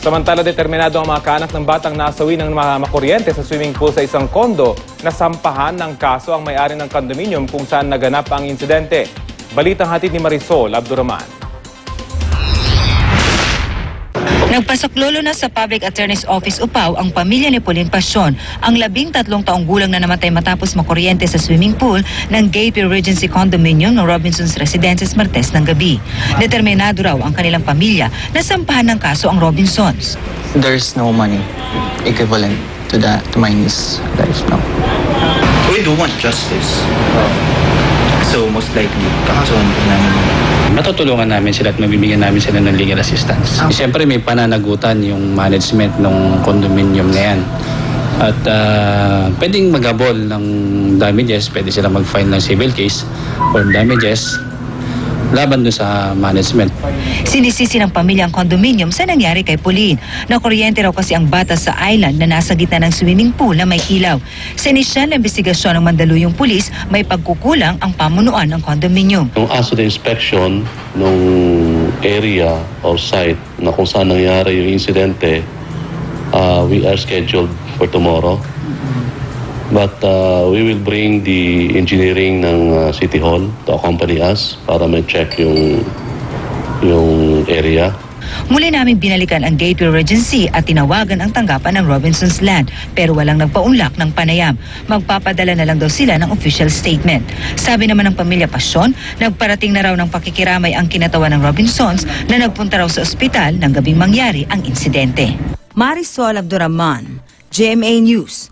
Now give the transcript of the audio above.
Samantala, determinado ang mga kaanak ng batang nasawi ng mga makuryente sa swimming pool sa isang kondo na sampahan ng kaso ang may-ari ng condominium kung saan naganap ang insidente. Balitang hatid ni Marisol Abduraman. Nagpasaklolo na sa Public Attorney's Office Upaw ang pamilya ni Pauline Passion, ang labing tatlong taong gulang na namatay matapos makuryente sa swimming pool ng Gateway Regency Condominium ng Robinson's Residences Martes ng gabi. Determinado raw ang kanilang pamilya na sampahan ng kaso ang Robinsons. there's no money equivalent to that to my niece's life now. We do want justice. Likely, kakasuhan po namin. matutulungan namin sila at mabibigyan namin sila ng legal assistance. Siyempre may pananagutan yung management ng condominium na yan. At ah, pwedeng maghabol ng damages, pwede sila mag-file ng civil case or damages laban dun sa management. Sinisisi ng pamilya ang condominium sa nangyari kay Pauline. Nakuryente raw kasi ang bata sa island na nasa gitna ng swimming pool na may ilaw. Sa inisyal na investigasyon ng Mandaluyong Pulis, may pagkukulang ang pamunuan ng condominium. Nung as to the inspection nung area or site na kung saan nangyari yung insidente, uh, we are scheduled for tomorrow. But uh, we will bring the engineering ng uh, City Hall to accompany us para ma-check yung, yung area. Muli namin binalikan ang Gateway Regency at tinawagan ang tanggapan ng Robinson's Land pero walang nagpaunlak ng panayam. Magpapadala na lang daw sila ng official statement. Sabi naman ng pamilya Pasyon, nagparating na raw ng pakikiramay ang kinatawan ng Robinsons na nagpunta raw sa ospital nang gabing mangyari ang insidente. Marisol Abduraman, GMA News.